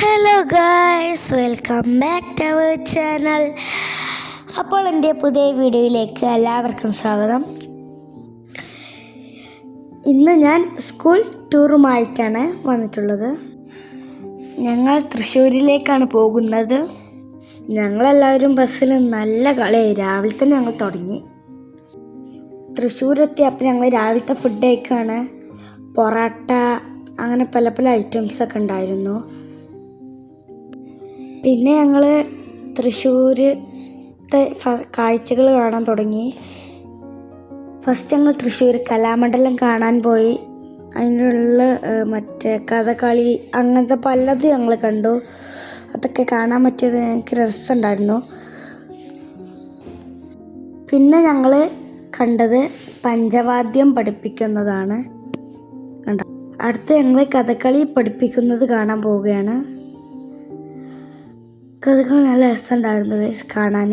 Hello guys welcome back to our channel. അപ്പോൾ എന്റെ പുതിയ വീഡിയോയിലേക്ക് എല്ലാവർക്കും സ്വാഗതം. ഇന്ന് ഞാൻ സ്കൂൾ ടൂറുമായിട്ടാണ് വന്നിട്ടുള്ളത്. ഞങ്ങൾ തൃശ്ശൂരിലേക്കാണ് പോകുന്നത്. ഞങ്ങളെല്ലാവരും ബസ്സിൽ നല്ല കളിയായി രാവിലെ തന്നെ ഞങ്ങൾ തുടങ്ങി. തൃശ്ശൂരെത്തി അപ്പോൾ ഞങ്ങൾ രാവിലത്തെ ഫുഡ് കഴിക്കുകയാണ് പൊറോട്ട അങ്ങനെ പല പല ഐറ്റംസൊക്കെ ഉണ്ടായിരുന്നു. പിന്നെ ഞങ്ങൾ തൃശ്ശൂരത്തെ കാഴ്ചകൾ കാണാൻ തുടങ്ങി. ഫസ്റ്റ് ഞങ്ങൾ തൃശ്ശൂർ കലാമണ്ഡലം കാണാൻ പോയി. അതിനുള്ള മറ്റേ കഥകളി അങ്ങനത്തെ പലതും ഞങ്ങൾ കണ്ടു. അതൊക്കെ കാണാൻ പറ്റിയത് ഞങ്ങൾക്ക് രസമുണ്ടായിരുന്നു പിന്നെ ഞങ്ങൾ കണ്ടത് പഞ്ചവാദ്യം പഠിപ്പിക്കുന്നതാണ്. കണ്ട? അടുത്ത് ഞങ്ങൾ കഥകളി പഠിപ്പിക്കുന്നത് കാണാൻ പോവുകയാണ്. കഥകൾ നല്ല രസമുണ്ടായിരുന്നു കാണാൻ.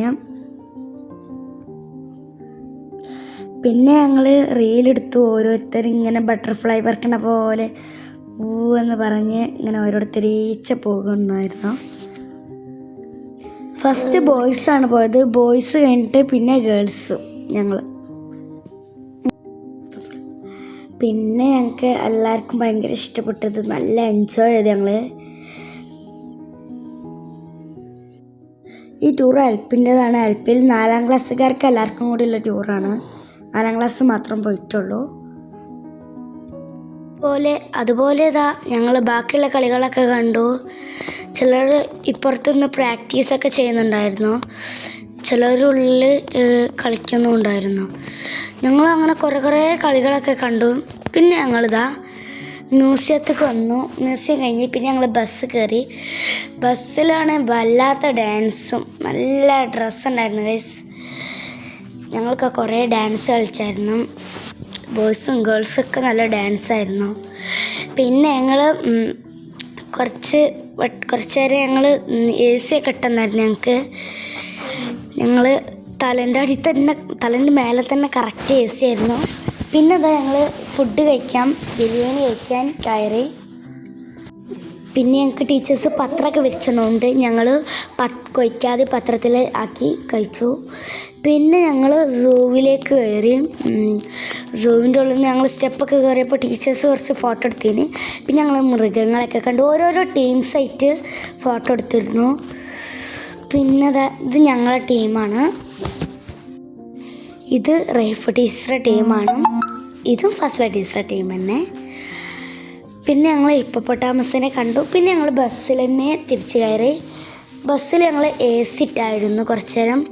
പിന്നെ ഞങ്ങൾ റീലെടുത്തു ഓരോരുത്തർ ഇങ്ങനെ ബട്ടർഫ്ലൈ പറക്കണ പോലെ ഊ എന്ന് പറഞ്ഞ് ഇങ്ങനെ ഓരോരുത്തർ ഈച്ച പോകുന്നായിരുന്നു ഫസ്റ്റ് ബോയ്സ് ആണ് പോയത്. ബോയ്സ് കഴിഞ്ഞിട്ട് പിന്നെ ഗേൾസ് ഞങ്ങൾ പിന്നെ ഞങ്ങൾക്ക് എല്ലാവർക്കും ഭയങ്കര ഇഷ്ടപ്പെട്ടത് നല്ല എൻജോയ് ചെയ്ത് ഞങ്ങൾ ഈ ടൂർ അൽപ്പിന്റെതാണ്. അൽപ്പിൽ നാലാം ക്ലാസ്സുകാർക്ക് എല്ലാവർക്കും കൂടിയുള്ള ടൂറാണ് നാലാം ക്ലാസ് മാത്രം പോയിട്ടുള്ളൂ. പോലെ അതുപോലെ ഇതാ ഞങ്ങൾ ബാക്കിയുള്ള കളികളൊക്കെ കണ്ടു. ചിലർ ഇപ്പുറത്തുനിന്ന് പ്രാക്ടീസൊക്കെ ചെയ്യുന്നുണ്ടായിരുന്നു. ഏഹ്, കളിക്കുന്നുണ്ടായിരുന്നു. ഞങ്ങൾ അങ്ങനെ കുറേ കുറേ കളികളൊക്കെ കണ്ടു. പിന്നെ ഞങ്ങളിതാ മ്യൂസിയത്തേക്ക് വന്നു. മ്യൂസിയം കഴിഞ്ഞ് പിന്നെ ഞങ്ങൾ ബസ് കയറി ബസ്സിലാണ് വല്ലാത്ത ഡാൻസും നല്ല ഡ്രസ്സ് ഉണ്ടായിരുന്നു ഗൈസ് ഞങ്ങൾക്ക് കുറേ ഡാൻസ് കളിച്ചായിരുന്നു. ബോയ്സും ഗേൾസും ഒക്കെ നല്ല ഡാൻസ് ആയിരുന്നു. പിന്നെ ഞങ്ങൾ കുറച്ച് കുറച്ച് നേരം ഞങ്ങൾ എ സി ഒക്കെ ഇട്ടെന്നായിരുന്നു ഞങ്ങൾക്ക് ഞങ്ങൾ തലേന്റെ അടി തന്നെ തലേന്റെ മേലെ തന്നെ കറക്റ്റ് എ സി ആയിരുന്നു. പിന്നെ അതാ ഞങ്ങൾ ഫുഡ് കഴിക്കാം. ബിരിയാണി കഴിക്കാൻ കയറി. പിന്നെ ഞങ്ങൾക്ക് ടീച്ചേഴ്സ് പത്രമൊക്കെ വിരിച്ചതുകൊണ്ട് ഞങ്ങൾ പത്ത് കൊയ്ക്കാതെ പത്രത്തിൽ ആക്കി കഴിച്ചു. പിന്നെ ഞങ്ങൾ സൂവിലേക്ക് കയറി. സൂവിന്റെ ഉള്ളിൽ നിന്ന് ഞങ്ങൾ സ്റ്റെപ്പൊക്കെ കയറിയപ്പോൾ ടീച്ചേഴ്സ് കുറച്ച് ഫോട്ടോ എടുത്തിന്. പിന്നെ ഞങ്ങൾ മൃഗങ്ങളൊക്കെ കണ്ടു. ഓരോരോ ടീംസായിട്ട് ഫോട്ടോ എടുത്തിരുന്നു. പിന്നെ ഇത് ഞങ്ങളുടെ ടീമാണ് ഇത് റേഫ് ടീച്ചറുടെ ടീമാണ്. ഇതും ഫസ്ല ടീച്ചറുടെ ടീം തന്നെ. പിന്നെ ഞങ്ങൾ ഇപ്പൊട്ടാമസിനെ കണ്ടു. പിന്നെ ഞങ്ങൾ ബസ്സിൽ തന്നെ തിരിച്ചു കയറി. ബസ്സിൽ ഞങ്ങൾ എ സി ഇട്ടായിരുന്നു കുറച്ച് നേരം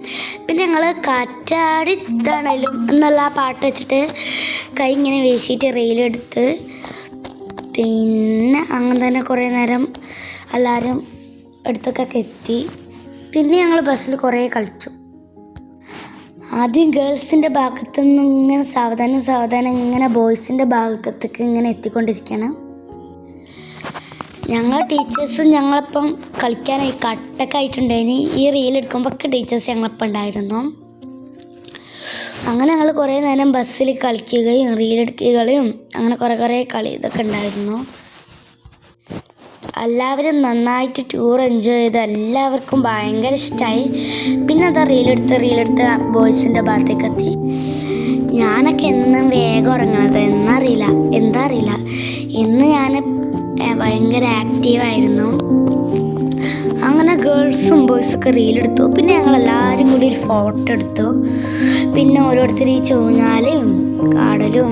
പിന്നെ ഞങ്ങൾ കാറ്റാടി ഇതാണേലും എന്നുള്ള ആ പാട്ട് വെച്ചിട്ട് കൈ ഇങ്ങനെ വീശിയിട്ട് റെയിലെടുത്ത് പിന്നെ അങ്ങനെ തന്നെ കുറേ നേരം എല്ലാവരും അടുത്തൊക്കെ എത്തി. പിന്നെ ഞങ്ങൾ ബസ്സിൽ കുറേ കളിച്ചു. ആദ്യം ഗേൾസിന്റെ ഭാഗത്തു നിന്ന് ഇങ്ങനെ സാവധാനം സാവധാനം ഇങ്ങനെ ബോയ്സിന്റെ ഭാഗത്തേക്ക് ഇങ്ങനെ എത്തിക്കൊണ്ടിരിക്കുകയാണ്. ഞങ്ങൾ ടീച്ചേഴ്സ് ഞങ്ങളിപ്പം കളിക്കാനായി കട്ടൊക്കെ ആയിട്ടുണ്ടായിന് ഈ റീൽ എടുക്കുമ്പോൾ ഒക്കെ ടീച്ചേഴ്സ് ഞങ്ങളിപ്പം ഉണ്ടായിരുന്നു. അങ്ങനെ ഞങ്ങൾ കുറേ നേരം ബസ്സിൽ കളിക്കുകയും റീൽ എടുക്കുകയും അങ്ങനെ കുറേ കുറേ കളി ഇതൊക്കെ ഉണ്ടായിരുന്നു. എല്ലാവരും നന്നായിട്ട് ടൂർ എൻജോയ് ചെയ്ത് എല്ലാവർക്കും ഭയങ്കര ഇഷ്ടമായി പിന്നെ അതാ റീലെടുത്ത് റീലെടുത്ത് ബോയ്സിന്റെ ഭാഗത്തേക്ക് എത്തി. ഞാനൊക്കെ എന്നും വേഗം ഉറങ്ങണത് എന്നറിയില്ല എന്താ അറിയില്ല. ഇന്ന് ഞാൻ ഭയങ്കര ആക്റ്റീവായിരുന്നു അങ്ങനെ ഗേൾസും ബോയ്സൊക്കെ റീലെടുത്തു പിന്നെ ഞങ്ങൾ എല്ലാവരും കൂടി ഒരു ഫോട്ടോ എടുത്തു. പിന്നെ ഓരോരുത്തർ ഈ ചൂഞ്ഞാലും കാടലും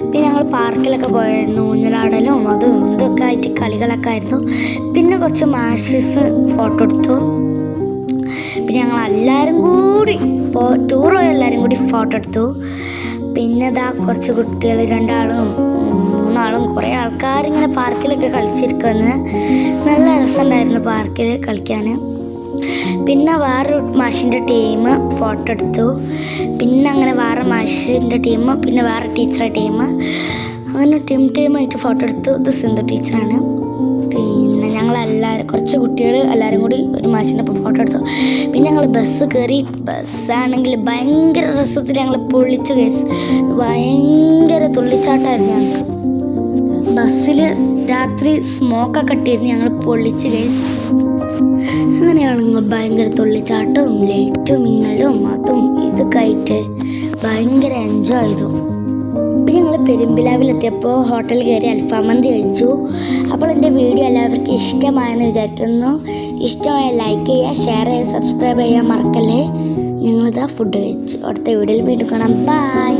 പിന്നെ ഞങ്ങൾ പാർക്കിലൊക്കെ പോയായിരുന്നു. ഊഞ്ഞലാടലും അതും ഇതൊക്കെ ആയിട്ട് കളികളൊക്കെ ആയിരുന്നു. പിന്നെ കുറച്ച് മാഷസ് ഫോട്ടോ എടുത്തു. പിന്നെ ഞങ്ങൾ എല്ലാവരും കൂടി ഇപ്പോൾ ടൂർ പോയ എല്ലാവരും കൂടി ഫോട്ടോ എടുത്തു. പിന്നെ ഇതാ കുറച്ച് കുട്ടികൾ രണ്ടാളും മൂന്നാളും കുറേ ആൾക്കാർ ഇങ്ങനെ പാർക്കിലൊക്കെ കളിച്ചിരിക്കുന്നത് നല്ല രസമുണ്ടായിരുന്നു പാർക്കിൽ കളിക്കാൻ പിന്നെ വേറൊരു മാഷിന്റെ ടീം ഫോട്ടോ എടുത്തു. പിന്നെ അങ്ങനെ വേറെ മാഷിന്റെ ടീം പിന്നെ വേറെ ടീച്ചറുടെ ടീം അങ്ങനെ ടീം ടീമായിട്ട് ഫോട്ടോ എടുത്തു. ഇത് സിന്ധു ടീച്ചറാണ് എല്ലാവരും കുറച്ച് കുട്ടികൾ എല്ലാവരും കൂടി ഒരു മാഷിന്റെ ഒപ്പം ഫോട്ടോ എടുത്തു. പിന്നെ ഞങ്ങൾ ബസ് കയറി ബസ്സാണെങ്കിൽ ഭയങ്കര രസത്തിൽ ഞങ്ങൾ പൊള്ളിച്ചു കേസ് ഭയങ്കര തുള്ളിച്ചാട്ടായിരുന്നു ഞങ്ങൾക്ക് ബസ്സിൽ രാത്രി സ്മോക്കൊക്കെ ഇട്ടിരുന്ന് ഞങ്ങൾ പൊള്ളിച്ച് കേസ് അങ്ങനെയാണ് നിങ്ങൾ ഭയങ്കര തുള്ളിച്ചാട്ടവും ലൈറ്റും മിന്നലും അതും ഇതൊക്കെ ആയിട്ട് ഭയങ്കര എൻജോയ് ചെയ്തു. ഞങ്ങൾ പെരുമ്പിലാവിലെത്തിയപ്പോൾ ഹോട്ടലിൽ കയറി അൽഫാം മന്തി കഴിച്ചു. അപ്പോൾ എന്റെ വീഡിയോ എല്ലാവർക്കും ഇഷ്ടമായെന്ന് വിചാരിക്കുന്നു. ഇഷ്ടമായ ലൈക്ക് ചെയ്യുക ഷെയർ ചെയ്യുക സബ്സ്ക്രൈബ് ചെയ്യാൻ മറക്കല്ലേ. ഞങ്ങളിതാ ഫുഡ് കഴിച്ചു. അടുത്ത വീഡിയോയിൽ വീണ്ടും കാണാം. ബൈ